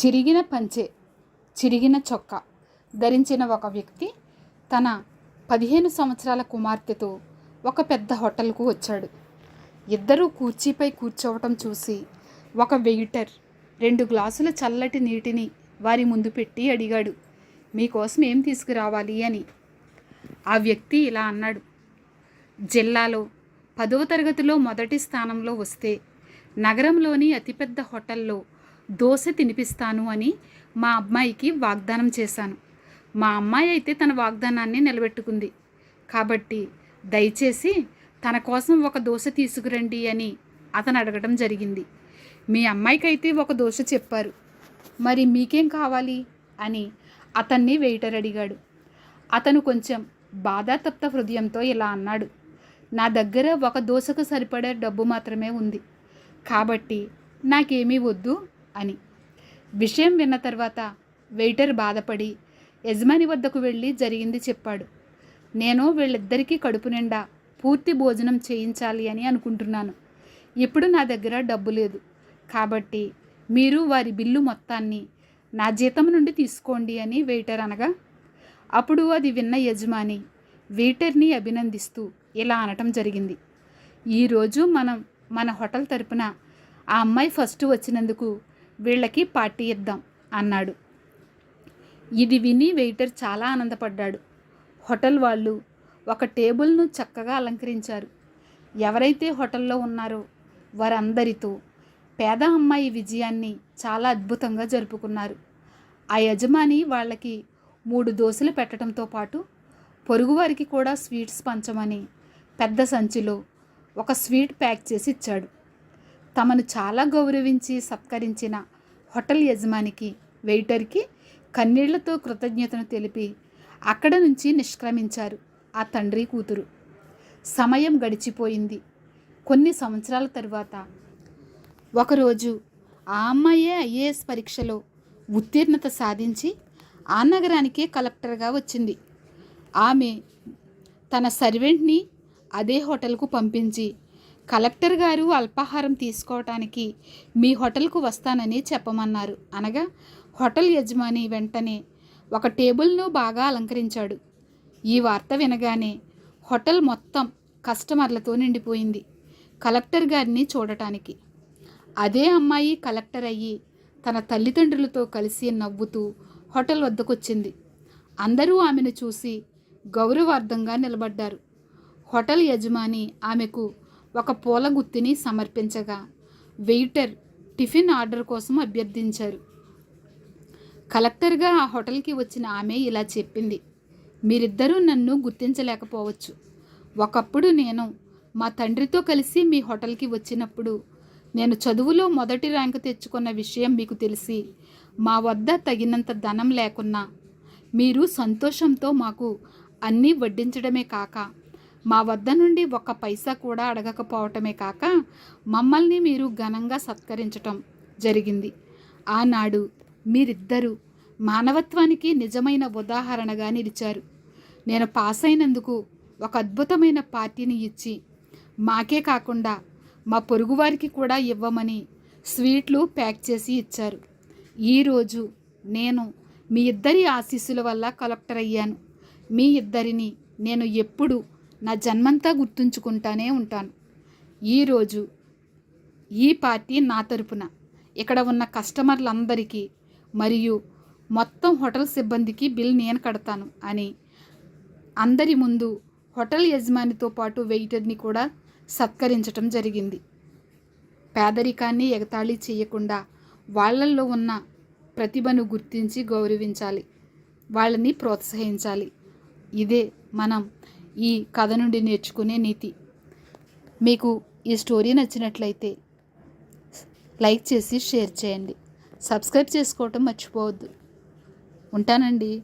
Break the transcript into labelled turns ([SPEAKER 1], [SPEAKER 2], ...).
[SPEAKER 1] చిరిగిన పంచె చిరిగిన చొక్కా ధరించిన ఒక వ్యక్తి తన పదిహేను సంవత్సరాల కుమార్తెతో ఒక పెద్ద హోటల్కు వచ్చాడు. ఇద్దరూ కుర్చీపై కూర్చోవటం చూసి ఒక వెయిటర్ రెండు గ్లాసుల చల్లటి నీటిని వారి ముందు పెట్టి అడిగాడు మీకోసం ఏం తీసుకురావాలి అని? ఆ వ్యక్తి ఇలా అన్నాడు జిల్లాలో పదవ తరగతిలో మొదటి స్థానంలో వస్తే నగరంలోని అతిపెద్ద హోటల్లో దోశ తినిపిస్తాను అని మా అమ్మాయికి వాగ్దానం చేశాను. మా అమ్మాయి అయితే తన వాగ్దానాన్ని నిలబెట్టుకుంది. కాబట్టి దయచేసి తన కోసం ఒక దోశ తీసుకురండి అని అతను అడగడం జరిగింది. మీ అమ్మాయికైతే ఒక దోశ చెప్పారు. మరి మీకేం కావాలి? అని అతన్ని వెయిటర్ అడిగాడు. అతను కొంచెం బాధాతప్త హృదయంతో ఇలా అన్నాడు. నా దగ్గర ఒక దోశకు సరిపడే డబ్బు మాత్రమే ఉంది. కాబట్టి నాకేమీ వద్దు. అని. విషయం విన్న తర్వాత వెయిటర్ బాధపడి యజమాని వద్దకు వెళ్ళి జరిగింది చెప్పాడు. నేను వీళ్ళిద్దరికీ కడుపు నిండా పూర్తి భోజనం చేయించాలి అని అనుకుంటున్నాను. ఇప్పుడు నా దగ్గర డబ్బు లేదు. కాబట్టి మీరు వారి బిల్లు మొత్తాన్ని నా జీతం నుండి తీసుకోండి అని వెయిటర్ అనగా అప్పుడు అది విన్న యజమాని వెయిటర్ని అభినందిస్తూ ఇలా అనటం జరిగింది. ఈరోజు మనం మన హోటల్ తరపున ఆ అమ్మాయి ఫస్ట్ వచ్చినందుకు వీళ్ళకి పార్టీ ఇద్దాం అన్నాడు. ఇది విని వెయిటర్ చాలా ఆనందపడ్డాడు. హోటల్ వాళ్ళు ఒక టేబుల్ను చక్కగా అలంకరించారు. ఎవరైతే హోటల్లో ఉన్నారో వారందరితో పేద అమ్మాయి విజయాన్ని చాలా అద్భుతంగా జరుపుకున్నారు. ఆ యజమాని వాళ్ళకి మూడు దోశలు పెట్టడంతో పాటు పొరుగువారికి కూడా స్వీట్స్ పంచమని పెద్ద సంచిలో ఒక స్వీట్ ప్యాక్ చేసి ఇచ్చాడు. తమను చాలా గౌరవించి సత్కరించిన హోటల్ యజమానికి వెయిటర్కి కన్నీళ్ళతో కృతజ్ఞతను తెలిపి అక్కడ నుంచి నిష్క్రమించారు ఆ తండ్రి కూతురు. సమయం గడిచిపోయింది. కొన్ని సంవత్సరాల తరువాత ఒకరోజు ఆ అమ్మాయే ఐఏఎస్ పరీక్షలో ఉత్తీర్ణత సాధించి ఆ నగరానికే కలెక్టర్గా వచ్చింది. ఆమె తన సర్వెంట్ని అదే హోటల్కు పంపించి కలెక్టర్ గారు అల్పాహారం తీసుకోవటానికి మీ హోటల్కు వస్తానని చెప్పమన్నారు. అనగా హోటల్ యజమాని వెంటనే ఒక టేబుల్ను బాగా అలంకరించాడు. ఈ వార్త వినగానే హోటల్ మొత్తం కస్టమర్లతో నిండిపోయింది కలెక్టర్ గారిని చూడటానికి. అదే అమ్మాయి కలెక్టర్ అయ్యి తన తల్లిదండ్రులతో కలిసి నవ్వుతూ హోటల్ వద్దకొచ్చింది. అందరూ ఆమెను చూసి గౌరవార్థంగా నిలబడ్డారు. హోటల్ యజమాని ఆమెకు ఒక పూల గుత్తిని సమర్పించగా వెయిటర్ టిఫిన్ ఆర్డర్ కోసం అభ్యర్థించారు. కలెక్టర్గా ఆ హోటల్కి వచ్చిన ఆమె ఇలా చెప్పింది మీరిద్దరూ నన్ను గుర్తించలేకపోవచ్చు. ఒకప్పుడు నేను మా తండ్రితో కలిసి మీ హోటల్కి వచ్చినప్పుడు నేను చదువులో మొదటి ర్యాంకు తెచ్చుకున్న విషయం మీకు తెలిసి మా వద్ద తగినంత ధనం లేకున్నా మీరు సంతోషంతో మాకు అన్నీ వడ్డించడమే కాక మా వద్ద నుండి ఒక్క పైసా కూడా అడగకపోవటమే కాక మమ్మల్ని మీరు ఘనంగా సత్కరించటం జరిగింది. ఆనాడు మీరిద్దరూ మానవత్వానికి నిజమైన ఉదాహరణగా నిలిచారు. నేను పాస్ అయినందుకు ఒక అద్భుతమైన పార్టీని ఇచ్చి మాకే కాకుండా మా పొరుగువారికి కూడా ఇవ్వమని స్వీట్లు ప్యాక్ చేసి ఇచ్చారు. ఈరోజు నేను మీ ఇద్దరి ఆశీస్సుల వల్ల కలెక్టర్ అయ్యాను. మీ ఇద్దరిని నేను ఎప్పుడు నా జన్మంతా గుర్తుంచుకుంటానే ఉంటాను. ఈరోజు ఈ పార్టీ నా తరపున ఇక్కడ ఉన్న కస్టమర్లందరికీ మరియు మొత్తం హోటల్ సిబ్బందికి బిల్ నేను కడతాను అని అందరి ముందు హోటల్ యజమానితో పాటు వెయిటర్ని కూడా సత్కరించటం జరిగింది. పేదరికాన్ని ఎగతాళి చేయకుండా వాళ్ళల్లో ఉన్న ప్రతిభను గుర్తించి గౌరవించాలి. వాళ్ళని ప్రోత్సహించాలి. ఇదే మనం ఈ కథ నుండి నేర్చుకునే నీతి. మీకు ఈ స్టోరీ నచ్చినట్లయితే లైక్ చేసి షేర్ చేయండి. సబ్స్క్రైబ్ చేసుకోవటం మర్చిపోవద్దు. ఉంటానండి.